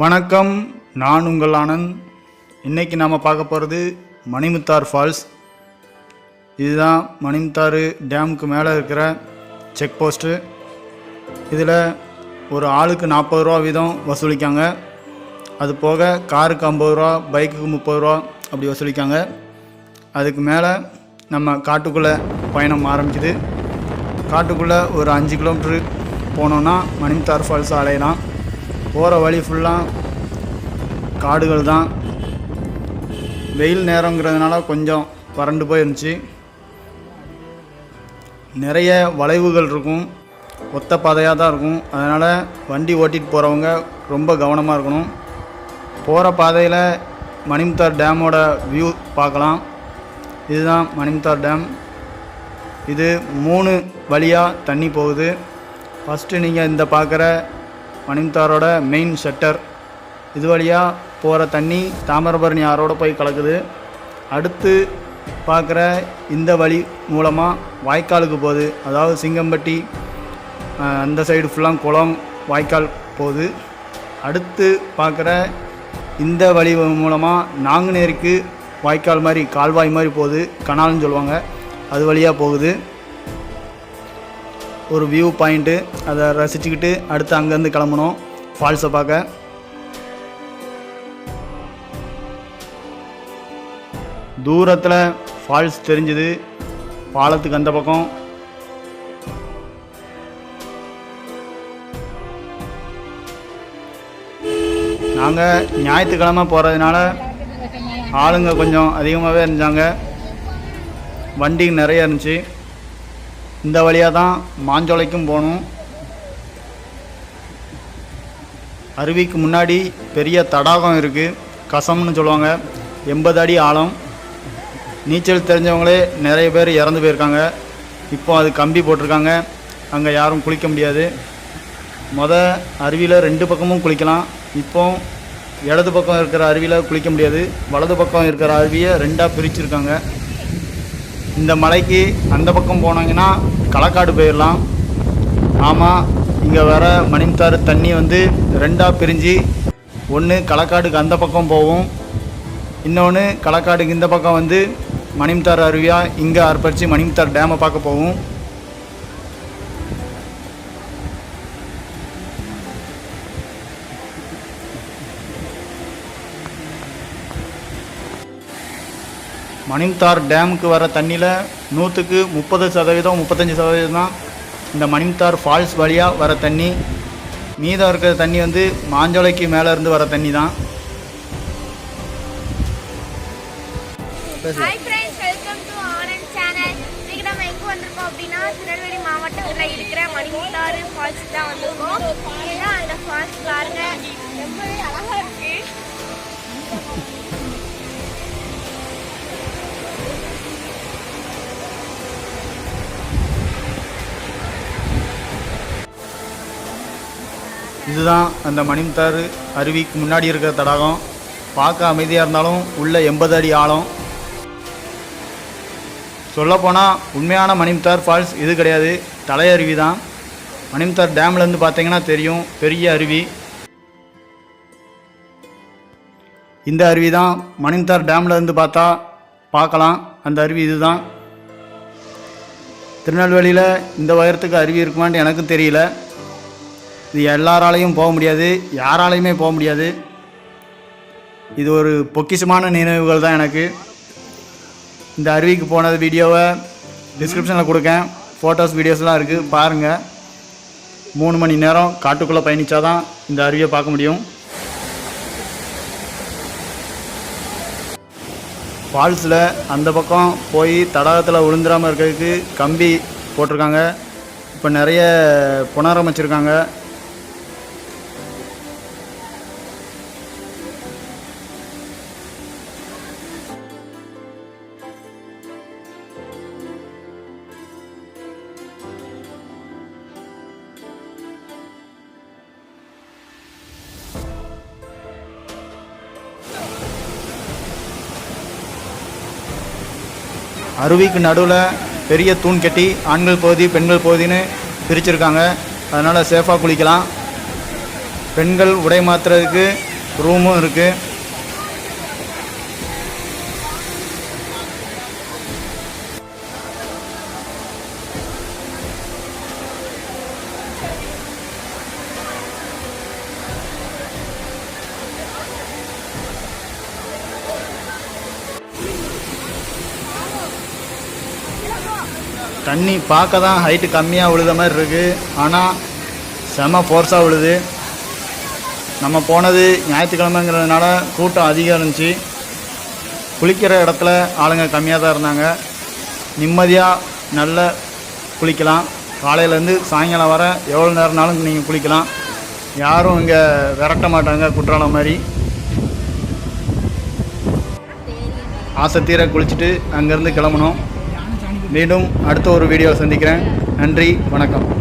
வணக்கம் நான் உங்கள் ஆனந்த். இன்றைக்கி நாம் பார்க்க போகிறது மணிமுத்தார் ஃபால்ஸ். இதுதான் மணிமுத்தாறு டேமுக்கு மேலே இருக்கிற செக் போஸ்ட்டு இதில் ஒரு ஆளுக்கு நாற்பது ரூபா வீதம் வசூலிக்காங்க. அது போக காருக்கு ஐம்பது ரூபா பைக்குக்கு முப்பது ரூபா அப்படி வசூலிக்காங்க. அதுக்கு மேலே நம்ம காட்டுக்குள்ளே பயணம் ஆரம்பிக்குது. காட்டுக்குள்ளே ஒரு அஞ்சு கிலோமீட்ரு போனோன்னா மணிமுத்தார் ஃபால்ஸ் அலையலாம் போகிற வழி ஃபுல்லாக காடுகள் தான். வெயில் நேரங்கிறதுனால கொஞ்சம் வறண்டு போயிருந்துச்சு. நிறைய வளைவுகள் இருக்கும். ஒத்த பாதையாக தான் இருக்கும். அதனால் வண்டி ஓட்டிகிட்டு போகிறவங்க ரொம்ப கவனமாக இருக்கணும். போகிற பாதையில் மணிமுத்தார் டேமோட வியூ பார்க்கலாம். இதுதான் மணிமுத்தார் டேம். இது மூணு வழியாக தண்ணி போகுது. ஃபஸ்ட்டு நீங்கள் இந்த பார்க்குற மணிமுத்தாரோட மெயின் ஷட்டர் இது வழியாக போகிற தண்ணி தாமிரபரணி ஆறோடு போய் கலக்குது. அடுத்து பார்க்குற இந்த வழி மூலமாக வாய்க்காலுக்கு போகுது. அதாவது சிங்கம்பட்டி அந்த சைடு ஃபுல்லாக குளம் வாய்க்கால் போகுது. அடுத்து பார்க்குற இந்த வழி மூலமாக நாங்குநேரிக்கு வாய்க்கால் மாதிரி கால்வாய் மாதிரி போகுது. கனால்னு சொல்லுவாங்க. அது வழியாக போகுது. ஒரு வியூ பாயிண்ட்டு அதை ரசிச்சுக்கிட்டு அடுத்து அங்கேருந்து கிளம்பணும். ஃபால்ஸை பார்க்க. தூரத்தில் ஃபால்ஸ் தெரிஞ்சுது. பாலத்துக்கு அந்த பக்கம். நாங்கள் ஞாயிற்றுக்கிழமை போகிறதுனால ஆளுங்க கொஞ்சம் அதிகமாகவே இருந்தாங்க. வண்டி நிறைய இருந்துச்சு. இந்த வழியாக தான் மாஞ்சோலைக்கும் போகணும். அருவிக்கு முன்னாடி பெரிய தடாகம் இருக்குது கசம்னு சொல்லுவாங்க. எண்பது அடி ஆழம். நீச்சல் தெரிஞ்சவங்களே நிறைய பேர் இறந்து போயிருக்காங்க. இப்போ அது கம்பி போட்டிருக்காங்க. அங்கே யாரும் குளிக்க முடியாது. மொத அருவியில் ரெண்டு பக்கமும் குளிக்கலாம். இப்போ இடது பக்கம் இருக்கிற அருவியில் குளிக்க முடியாது. வலது பக்கம் இருக்கிற அருவியை ரெண்டாக பிரிச்சுருக்காங்க. இந்த மலைக்கு அந்த பக்கம் போனாங்கன்னா களக்காடு போயிடலாம். ஆமாம் இங்கே வர மணிமுத்தாறு தண்ணி வந்து ரெண்டாக பிரிஞ்சு ஒன்று களக்காடுக்கு அந்த பக்கம் போகும். இன்னொன்று களக்காடுக்கு இந்த பக்கம் வந்து மணிமுத்தாறு அருவியாக இங்கே அர்ப்பரித்து மணிமுத்தாறு டேமை பார்க்க போகும். மணிம்தார் டேமுக்கு வர தண்ணியில் நூற்றுக்கு முப்பது சதவீதம் முப்பத்தஞ்சு சதவீதம் தான் இந்த மணிம்தார் ஃபால்ஸ் வழியாக வர தண்ணி. மீதம் இருக்கிற தண்ணி வந்து மாஞ்சோலைக்கு மேலே இருந்து வர தண்ணி தான். திருநெல்வேலி மாவட்டத்துல இருக்கிற மணிமுத்தாறு ஃபால்ஸ் தான் வந்திருக்கோம். இதுதான் அந்த ஃபால்ஸ் பாருங்க ரொம்பவே அழகா இருக்கு. இதுதான் அந்த மணிமுத்தாறு அருவிக்கு முன்னாடி இருக்கிற தடாகம். பார்க்க அமைதியாக இருந்தாலும் உள்ள எண்பது அடி ஆழம். சொல்லப்போனால் உண்மையான மணிமுத்தார் ஃபால்ஸ் இது கிடையாது. தலையருவி தான். மணிமுத்தார் டேம்லேருந்து பார்த்தீங்கன்னா தெரியும் பெரிய அருவி. இந்த அருவி தான் மணிமுத்தார் டேம்லேருந்து பார்த்தா பார்க்கலாம். அந்த அருவி இதுதான். திருநெல்வேலியில் இந்த உயரத்துக்கு அருவி இருக்குமான்னு எனக்கும் தெரியல. இது எல்லாராலையும் போக முடியாது யாராலையுமே போக முடியாது. இது ஒரு பொக்கிஷமான நினைவுகள் தான் எனக்கு. இந்த அருவிக்கு போனது வீடியோவை டிஸ்கிரிப்ஷனில் கொடுக்கேன். ஃபோட்டோஸ் வீடியோஸ்லாம் இருக்குது பாருங்கள் மூணு மணி நேரம் காட்டுக்குள்ளே பயணித்தாதான் இந்த அருவியை பார்க்க முடியும். ஃபால்ஸில் அந்த பக்கம் போய் தடாகத்தில் விழுந்துடாமல் இருக்கிறதுக்கு கம்பி போட்டிருக்காங்க. இப்போ நிறைய புனரமைச்சிருக்காங்க. அருவிக்கு நடுவில் பெரிய தூண் கட்டி ஆண்கள் பகுதி பெண்கள் பகுதின்னு பிரிச்சிருக்காங்க. அதனால் சேஃபாக குளிக்கலாம். பெண்கள் உடை மாற்றுறதுக்கு ரூமும் இருக்குது தண்ணி பார்க்க தான் ஹைட்டு கம்மியாக விழுத மாதிரி இருக்குது ஆனால் செம ஃபோர்ஸாக விழுது. நம்ம போனது ஞாயிற்றுக்கிழமைங்கிறதுனால கூட்டம் அதிகம் இருந்துச்சு. குளிக்கிற இடத்துல ஆளுங்க கம்மியாக தான் இருந்தாங்க. நிம்மதியாக நல்ல குளிக்கலாம். காலையிலேருந்து சாயங்காலம் வர எவ்வளோ நேரம்னாலும் நீங்கள் குளிக்கலாம். யாரும் இங்கே விரட்ட மாட்டாங்க குற்றாலம் மாதிரி. ஆசை தீர குளிச்சுட்டு அங்கேருந்து கிளம்பணும். மீண்டும் அடுத்த ஒரு வீடியோவில் சந்திக்கிறேன். நன்றி வணக்கம்.